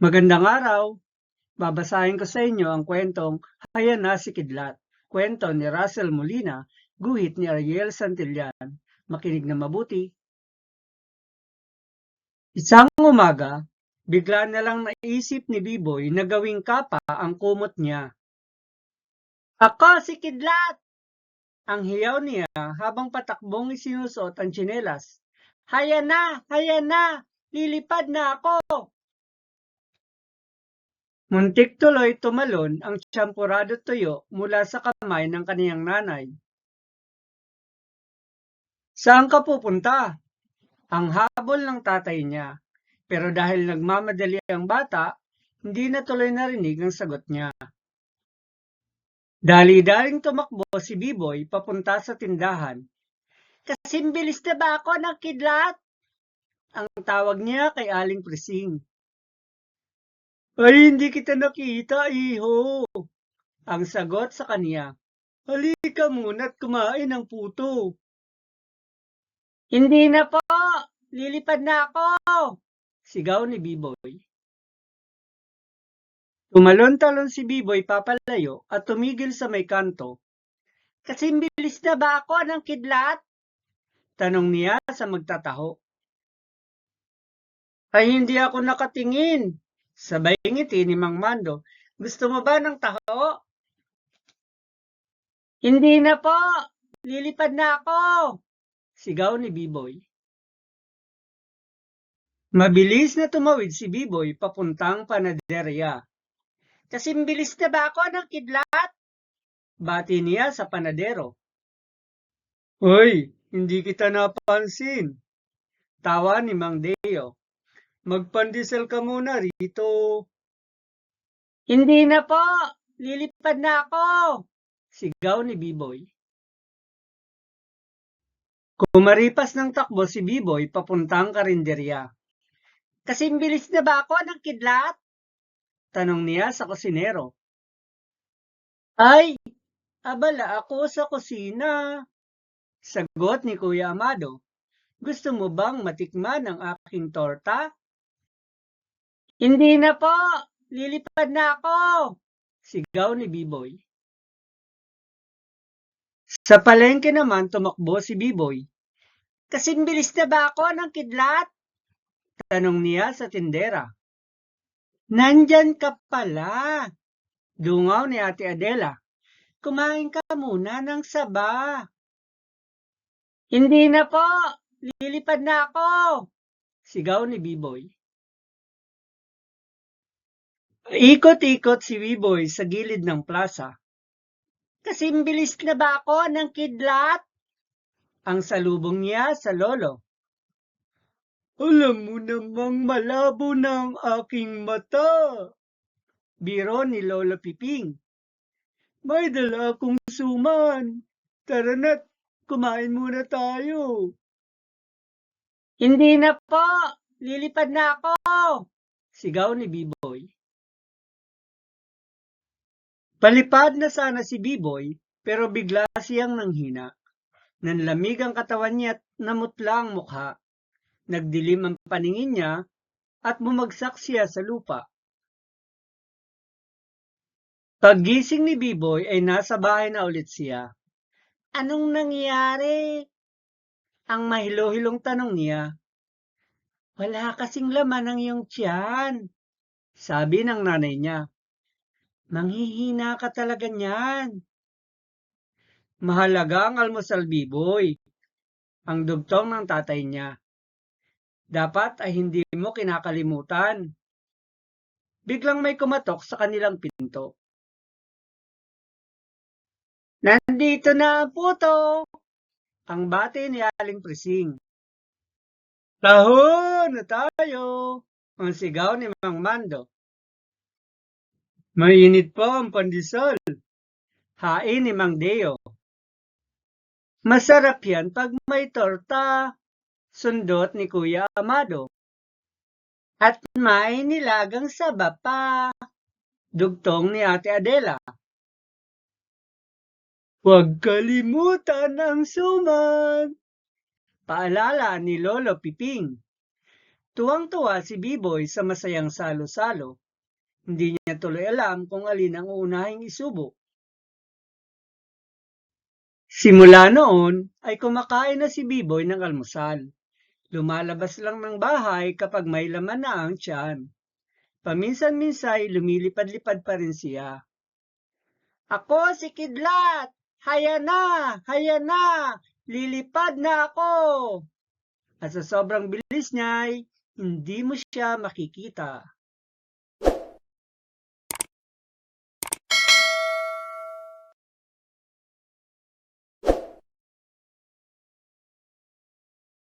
Magandang araw! Babasahin ko sa inyo ang kwentong Hayan na si Kidlat. Kwento ni Russell Molina, guhit ni Ariel Santillan. Makinig na mabuti. Isang umaga, bigla na lang naisip ni Biboy na gawing kapa ang kumot niya. Ako si Kidlat! Ang hiyaw niya habang patakbong isinusuot ang tsinelas. Haya na! Haya na! Lilipad na ako! Muntik tuloy tumalon ang tsampurado tuyo mula sa kamay ng kaniyang nanay. Saan ka pupunta? Ang habol ng tatay niya. Pero dahil nagmamadali ang bata, hindi na tuloy narinig ang sagot niya. Dali-daling tumakbo si Biboy papunta sa tindahan. Kasing bilis na ba ako ng kidlat? Ang tawag niya kay Aling Prising. Ay, hindi kita nakita, iho. Ang sagot sa kanya, halika muna at kumain ng puto. Hindi na po, lilipad na ako. Sigaw ni Biboy. Tumalon-talon si Biboy papalayo at tumigil sa may kanto. Kasing bilis na ba ako ng kidlat? Tanong niya sa magtataho. Ay hindi ako nakatingin. Sabay ngiti ni Mang Mando. Gusto mo ba ng taho? Hindi na po. Lilipad na ako. Sigaw ni Biboy. Mabilis na tumawid si Biboy papuntang panaderya. Kasing bilis na ba ako ng kidlat? Bati niya sa panadero. Hoy, hindi kita napansin. Tawa ni Mang Deo. Magpandesal ka muna rito. Hindi na po. Lilipad na ako. Sigaw ni Biboy. Kumaripas ng takbo si Biboy papuntang karinderya. Kasing bilis na ba ako ng kidlat? Tanong niya sa kusinero. Ay, abala ako sa kusina. Sagot ni Kuya Amado. Gusto mo bang matikman ang aking torta? Hindi na po. Lilipad na ako. Sigaw ni Biboy. Sa palengke naman tumakbo si Biboy. Kasing bilis na ba ako ng kidlat? Tanong niya sa tindera. Nandyan ka pala. Dungaw ni Ate Adela. Kumain ka muna ng saba. Hindi na po. Lilipad na ako. Sigaw ni Biboy. Ikot-ikot si Biboy sa gilid ng plaza. Kasing bilis na ba ako ng kidlat? Ang salubong niya sa lolo. Alam mo namang malabo ng aking mata. Biro ni Lolo Piping. May dala akong suman. Tara na't kumain muna tayo. Hindi na po. Lilipad na ako. Sigaw ni Biboy. Palipad na sana si Biboy pero bigla siyang nanghina. Nanlamig ang katawan niya at namutla ang mukha. Nagdilim ang paningin niya at bumagsak siya sa lupa. Paggising ni Biboy ay nasa bahay na ulit siya. Anong nangyari? Ang mahilo-hilong tanong niya. Wala kasing laman ang iyong tiyan. Sabi ng nanay niya. Manghihina ka talaga niyan. Mahalaga ang almusal, Biboy. Ang dugtong ng tatay niya. Dapat ay hindi mo kinakalimutan. Biglang may kumatok sa kanilang pinto. Nandito na ang puto! Ang bati ni Aling Prising. Taho na tayo! Ang sigaw ni Mang Mando. Mainit pa ang pandesal. Hain ni Mang Deo. Masarap yan pag may torta. Sundot ni Kuya Amado. At may nilagang saba pa. Dugtong ni Ate Adela. Huwag kalimutan ang suman. Paalala ni Lolo Piping. Tuwang-tuwa si Biboy sa masayang salo-salo. Hindi niya tuloy alam kung alin ang uunahing isubo. Simula noon ay kumakain na si Biboy ng almusal. Lumalabas lang ng bahay kapag may laman na ang tiyan. Paminsan-minsay lumilipad-lipad pa rin siya. Ako si Kidlat! Haya na! Haya na! Lilipad na ako! At sa sobrang bilis niya ay hindi mo siya makikita.